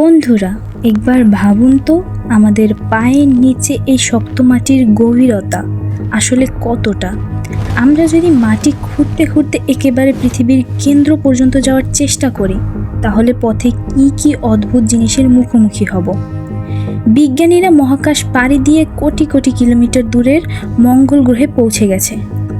বন্ধুরা, একবার ভাবুন তো আমাদের পায়ের নিচে এই শক্ত মাটির গভীরতা আসলে কতটা? আমরা যদি মাটি খুঁড়তে খুঁড়তে একেবারে পৃথিবীর কেন্দ্র পর্যন্ত যাওয়ার চেষ্টা করি, তাহলে পথে কি কি অদ্ভুত জিনিসের মুখোমুখি হব? বিজ্ঞানীরা মহাকাশ পাড়ি দিয়ে কোটি কোটি কিলোমিটার দূরের মঙ্গল গ্রহে পৌঁছে গেছে।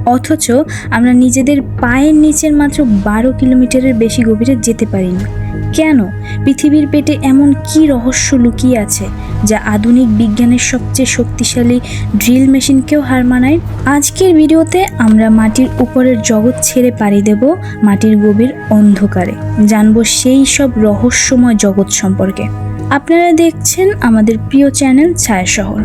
অথচ আমরা নিজেদের পায়ের নিচের মাত্র বারো কিলোমিটারের বেশি গভীরে যেতে পারিনি। কেন পৃথিবীর পেটে এমন কি রহস্য লুকিয়ে আছে যা আধুনিক বিজ্ঞানের সবচেয়ে শক্তিশালী ড্রিল মেশিনকেও হার মানায়? আজকের ভিডিওতে আমরা মাটির উপরের জগৎ ছেড়ে পাড়ি দেব মাটির গভীর অন্ধকারে। জানব সেই সব রহস্যময় জগৎ সম্পর্কে। আপনারা দেখছেন আমাদের প্রিয় চ্যানেল ছায়া শহর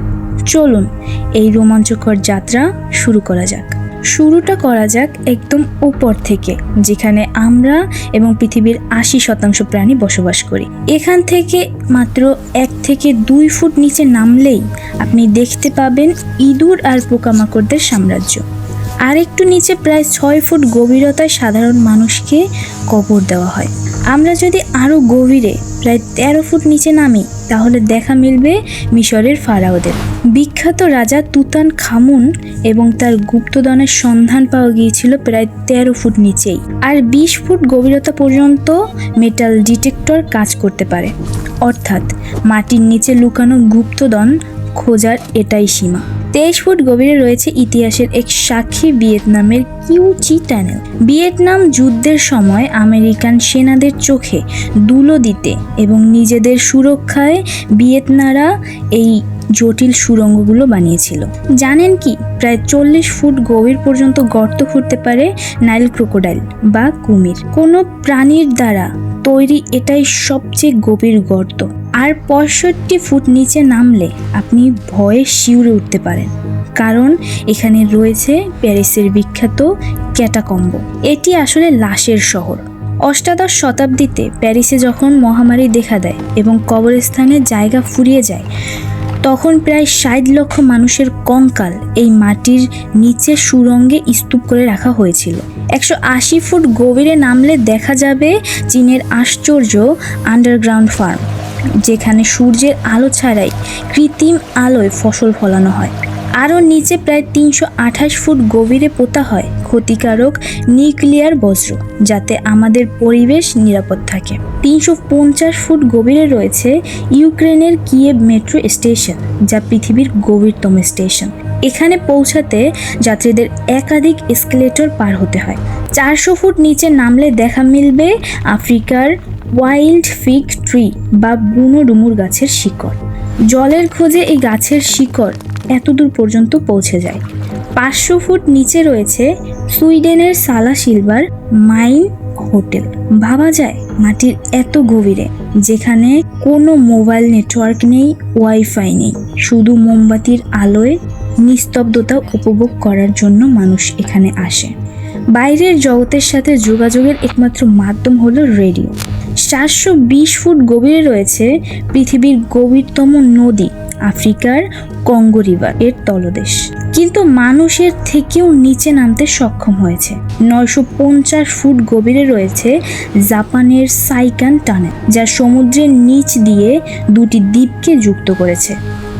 চলুন, এই রোমাঞ্চকর যাত্রা শুরু করা যাক। শুরুটা করা যাক একদম উপর থেকে, যেখানে আমরা এবং পৃথিবীর আশি শতাংশ প্রাণী বসবাস করি। এখান থেকে মাত্র এক থেকে দুই ফুট নিচে নামলেই আপনি দেখতে পাবেন ইঁদুর আর পোকামাকড়দের সাম্রাজ্য। আর একটু নিচে প্রায় ছয় ফুট গভীরতায় সাধারণ মানুষকে কবর দেওয়া হয়। আমরা যদি আরও গভীরে প্রায় তেরো ফুট নিচে নামি তাহলে দেখা মিলবে মিশরের ফারাওদের। বিখ্যাত রাজা তুতান খামুন এবং তার গুপ্তধনের সন্ধান পাওয়া গিয়েছিল প্রায় তেরো ফুট নিচেই। আর বিশ ফুট গভীরতা পর্যন্ত মেটাল ডিটেক্টর কাজ করতে পারে। অর্থাৎ মাটির নিচে লুকানো গুপ্তদন খোঁজার এটাই সীমা। তেইশ ফুট গভীরে রয়েছে ইতিহাসের এক সাক্ষী ভিয়েতনামের কিউচি টানেল। ভিয়েতনাম যুদ্ধের সময় আমেরিকান সেনাদের চোখে দুলো দিতে এবং নিজেদের সুরক্ষায় ভিয়েতনারা এই জটিল সুড়ঙ্গগুলো বানিয়েছিল। জানেন কি? প্রায় চল্লিশ ফুট গভীর পর্যন্ত গর্ত খুঁড়তে পারে নাইল ক্রোকোডাইল বা কুমির। কোনো প্রাণীর দ্বারা তৈরি এটাই সবচেয়ে গভীর গর্ত। আর পঁয়ষট্টি ফুট নিচে নামলে আপনি ভয়ে শিউরে উঠতে পারেন। কারণ এখানে রয়েছে প্যারিসের বিখ্যাত ক্যাটাকম্ব। এটি আসলে লাশের শহর। অষ্টাদশ শতাব্দীতে প্যারিসে যখন মহামারী দেখা দেয় এবং কবরস্থানের জায়গা ফুরিয়ে যায়, তখন প্রায় ষাট লক্ষ মানুষের কঙ্কাল এই মাটির নিচে সুরঙ্গে স্তূপ করে রাখা হয়েছিল। একশো আশি ফুট গভীরে নামলে দেখা যাবে চীনের আশ্চর্য আন্ডারগ্রাউন্ড ফার্ম। যেখানে সূর্যের আলো ছাড়াই কৃত্রিম আলোয় ফসল ফলানো হয়। আরও নিচে প্রায় তিনশো আঠাশ ফুট গভীরে পোতা হয় ক্ষতিকারক নিউক্লিয়ার বজ্র যাতে আমাদের পরিবেশ নিরাপদ থাকে। তিনশো পঞ্চাশ ফুট গভীরে রয়েছে ইউক্রেনের কিয়েভ মেট্রো স্টেশন, যা পৃথিবীর গভীরতম স্টেশন। এখানে পৌঁছাতে যাত্রীদের একাধিক এসকেলেটর পার হতে হয়। চারশো ফুট নিচে নামলে দেখা মিলবে আফ্রিকার ওয়াইল্ড ফিগ ট্রি বা বুনো ডুমুর গাছের শিকড়। জলের খোঁজে এই গাছের শিকড় এতদূর পর্যন্ত পৌঁছে যায়। পাঁচশো ফুট নিচে রয়েছে সুইডেনের সালা সিলভার মাইন হোটেল। ভাবা যায় মাটির এত গভীরে, যেখানে কোনো মোবাইল নেটওয়ার্ক নেই, ওয়াইফাই নেই। শুধু মোমবাতির আলোয় নিস্তব্ধতা উপভোগ করার জন্য মানুষ এখানে আসে। বাইরের জগতের সাথে যোগাযোগের একমাত্র মাধ্যম হলো রেডিও। চারশো বিশ ফুট গভীরে রয়েছে পৃথিবীর গভীরতম নদী, আফ্রিকার কঙ্গো রিভার। এর তলদেশ। কিন্তু মানুষের থেকেও নিচে নামতে সক্ষম হয়েছে। নয়শো পঞ্চাশ ফুট গভীরে রয়েছে জাপানের সাইকান টানেল যা সমুদ্রের নিচ দিয়ে দুটি দ্বীপকে যুক্ত করেছে।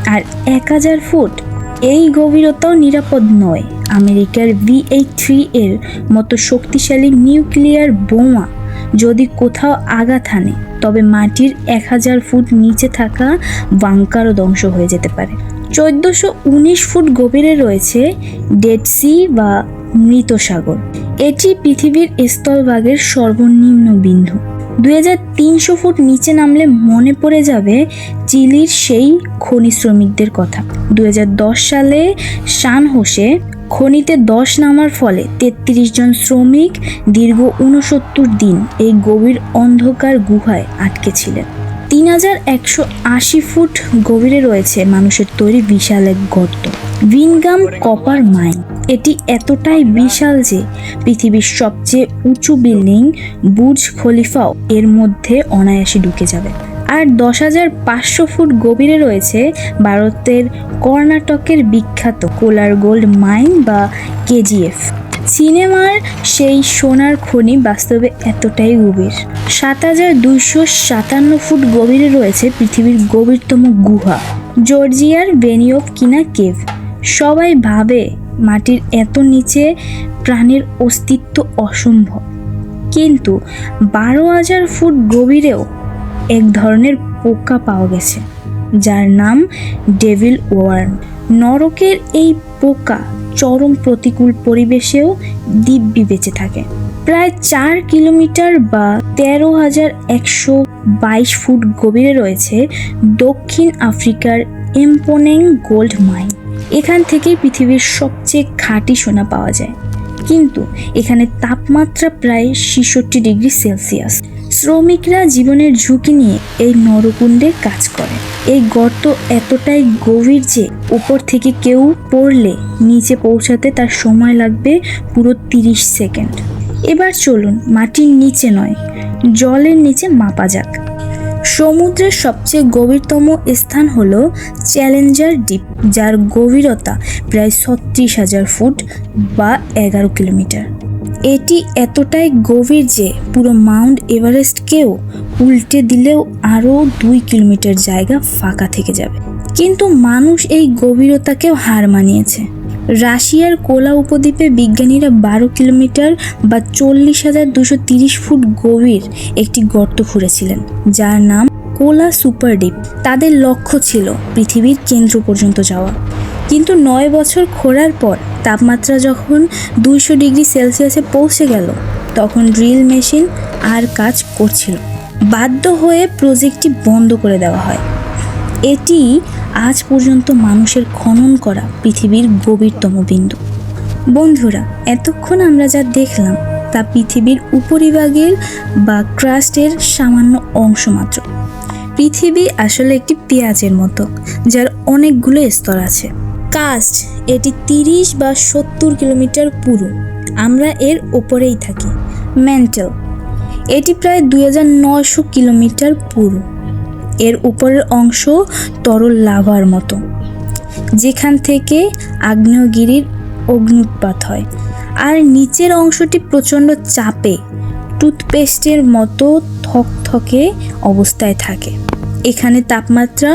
আর এক হাজার ফুট? এই গভীরতাও নিরাপদ নয়। আমেরিকার ভি এইট থ্রি এর মতো শক্তিশালী নিউক্লিয়ার বোমা যদি কোথাও আঘাত হানে, তবে মাটির এক হাজার ফুট নিচে থাকা বাংকারও ধ্বংস হয়ে যেতে পারে। চোদ্দোশো উনিশ ফুট গভীরে রয়েছে ডেড সি বা মৃত সাগর। এটি পৃথিবীর স্থলভাগের সর্বনিম্ন বিন্দু। দুই হাজার তিনশো ফুট নিচে নামলে মনে পড়ে যাবে চিলির সেই খনি শ্রমিকদের কথা। দুই হাজার দশ সালে সান হোসে খনিতে দশ নামার ফলে তেত্রিশ জন শ্রমিক দীর্ঘ উনসত্তর দিন এই গভীর অন্ধকার গুহায় আটকে ছিলেন। তিন হাজার একশো আশি ফুট গভীরে রয়েছে মানুষের তৈরি বিশাল এক গর্ত, ভিনগাম কপার মাইন। এটি এতটাই বিশাল যে পৃথিবীর সবচেয়ে উঁচু বিল্ডিং বুর্জ খলিফাও এর মধ্যে অনায়াসে ঢুকে যাবে। আর দশ হাজার পাঁচশো ফুট গভীরে রয়েছে ভারতের কর্ণাটকের বিখ্যাত কোলার গোল্ড মাইন বা কেজিএফ। সিনেমার সেই সোনার খনি বাস্তবে এতটাই গভীর। সাত হাজার দুইশো সাতান্ন ফুট গভীরে রয়েছে পৃথিবীর গভীরতম গুহা, জর্জিয়ার বেনিয়ফ কিনা কেভ। সবাই ভাবে মাটির এত নিচে প্রাণের অস্তিত্ব অসম্ভব। কিন্তু বারো হাজার ফুট গভীরেও এক ধরনের পোকা পাওয়া গেছে, যার নাম ডেভিল ওয়ার্ম। নরকের এই পোকা চরম প্রতিকূল পরিবেশেও দিব্যি বেঁচে থাকে। প্রায় চার কিলোমিটার বা তেরো হাজার একশো বাইশ ফুট গভীরে রয়েছে দক্ষিণ আফ্রিকার এম্পোনেং গোল্ড মাইন। এখান থেকেই পৃথিবীর সবচেয়ে খাঁটি সোনা পাওয়া যায়। কিন্তু এখানে তাপমাত্রা প্রায় ছেষট্টি ডিগ্রি সেলসিয়াস। শ্রমিকরা জীবনের ঝুঁকি নিয়ে এই নরকুণ্ডে কাজ করে। এই গর্ত এতটাই গভীর যে উপর থেকে কেউ পড়লে নিচে পৌঁছাতে তার সময় লাগবে পুরো তিরিশ সেকেন্ড। এবার চলুন, মাটির নিচে নয়, জলের নিচে মাপা যাক। সমুদ্রের সবচেয়ে গভীরতম স্থান হল চ্যালেঞ্জার দ্বীপ, যার গভীরতা প্রায় ছত্রিশ হাজার ফুট বা এগারো কিলোমিটার। এটি এতটাই গভীর যে পুরো মাউন্ট এভারেস্টকেও উল্টে দিলেও আরও দুই কিলোমিটার জায়গা ফাঁকা থেকে যাবে। কিন্তু মানুষ এই গভীরতাকেও হার মানিয়েছে। রাশিয়ার কোলা উপদ্বীপে বিজ্ঞানীরা বারো কিলোমিটার বা চল্লিশ হাজার দুশো তিরিশ ফুট গভীর একটি গর্ত খুঁড়েছিলেন, যার নাম কোলা সুপার ডিপ। তাদের লক্ষ্য ছিল পৃথিবীর কেন্দ্র পর্যন্ত যাওয়া। কিন্তু নয় বছর খোঁড়ার পর তাপমাত্রা যখন দুইশো ডিগ্রি সেলসিয়াসে পৌঁছে গেল, তখন ড্রিল মেশিন আর কাজ করছিল। বাধ্য হয়ে প্রজেক্টটি বন্ধ করে দেওয়া হয়। এটি আজ পর্যন্ত মানুষের খনন করা পৃথিবীর গভীরতম বিন্দু। বন্ধুরা, এতক্ষণ আমরা যা দেখলাম তা পৃথিবীর উপরিভাগের বা ক্রাস্টের সামান্য অংশ মাত্র। পৃথিবী আসলে একটি পেঁয়াজের মতো, যার অনেকগুলো স্তর আছে। কাস্ট, এটি তিরিশ বা সত্তর কিলোমিটার পুরো। আমরা এর ওপরেই থাকি। মেন্টাল এটি প্রায় দুই হাজার নয়শো কিলোমিটার পুরো। এর উপরের অংশ তরল লাভার মতো, যেখান থেকে আগ্নেয়গিরির অগ্নুৎপাত হয়। আর নিচের অংশটি প্রচণ্ড চাপে, টুথপেস্টের মতো থকথকে অবস্থায় থাকে। এখানে তাপমাত্রা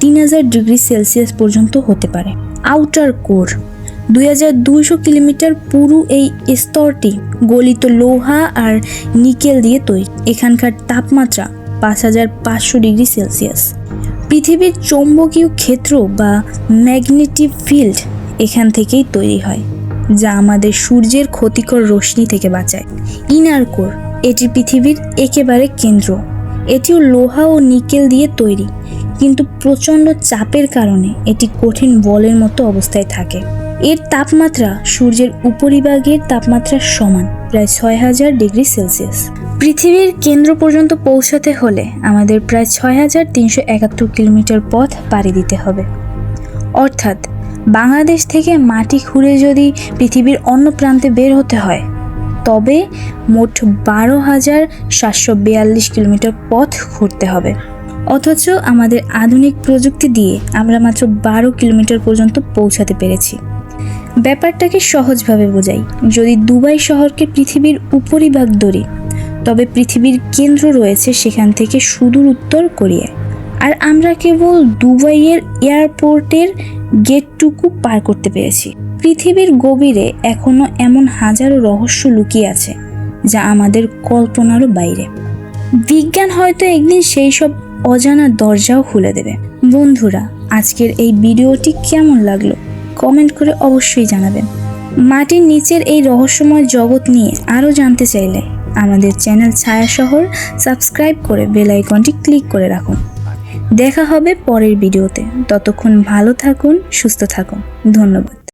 তিন হাজার ডিগ্রি সেলসিয়াস পর্যন্ত হতে পারে। আউটার কোর, দুই হাজার দুইশো কিলোমিটার পুরো এই স্তরটি গলিত লোহা আর নিকেল দিয়ে তৈরি। এখানকার তাপমাত্রা পাঁচ হাজার পাঁচশো ডিগ্রি সেলসিয়াস। পৃথিবীর চৌম্বকীয় ক্ষেত্র বা ম্যাগনেটিক ফিল্ড এখান থেকেই তৈরি হয়, যা আমাদের সূর্যের ক্ষতিকর রশ্মি থেকে বাঁচায়। ইনার কোর, এটি পৃথিবীর একেবারে কেন্দ্র। এটিও লোহা ও নিকেল দিয়ে তৈরি। কিন্তু প্রচণ্ড চাপের কারণে এটি কঠিন বলের মতো অবস্থায় থাকে। এর তাপমাত্রা সূর্যের উপরিভাগের তাপমাত্রার সমান, প্রায় ছয় হাজার ডিগ্রি সেলসিয়াস। পৃথিবীর কেন্দ্র পর্যন্ত পৌঁছাতে হলে আমাদের প্রায় ছয় হাজার তিনশো একাত্তর কিলোমিটার পথ পাড়ি দিতে হবে। অর্থাৎ, বাংলাদেশ থেকে মাটি খুঁড়ে যদি পৃথিবীর অন্য প্রান্তে বের হতে হয়, তবে মোট বারো হাজার সাতশো বিয়াল্লিশ কিলোমিটার পথ ঘুরতে হবে। অথচ আমাদের আধুনিক প্রযুক্তি দিয়ে আমরা মাত্র বারো কিলোমিটার পর্যন্ত পৌঁছাতে পেরেছি। ব্যাপারটাকে সহজভাবে বোঝাই, যদি দুবাই শহরকে পৃথিবীর উপরিভাগ ধরি, তবে পৃথিবীর কেন্দ্র রয়েছে সেখান থেকে সুদূর উত্তর কোরিয়ায়। আর আমরা কেবল দুবাইয়ের এয়ারপোর্টের গেটটুকু পার করতে পেরেছি। পৃথিবীর গভীরে এখনও এমন হাজারো রহস্য লুকিয়ে আছে, যা আমাদের কল্পনারও বাইরে। বিজ্ঞান হয়তো একদিন সেই সব অজানা দরজাও খুলে দেবে। বন্ধুরা, আজকের এই ভিডিওটি কেমন লাগল? কমেন্ট করে অবশ্যই জানাবেন। মাটির নিচের এই রহস্যময় জগৎ নিয়ে আরও জানতে চাইলে আমাদের চ্যানেল ছায়া শহর সাবস্ক্রাইব করে বেল আইকনটি ক্লিক করে রাখুন। দেখা হবে পরের ভিডিওতে। ততক্ষণ ভালো থাকুন, সুস্থ থাকুন। ধন্যবাদ।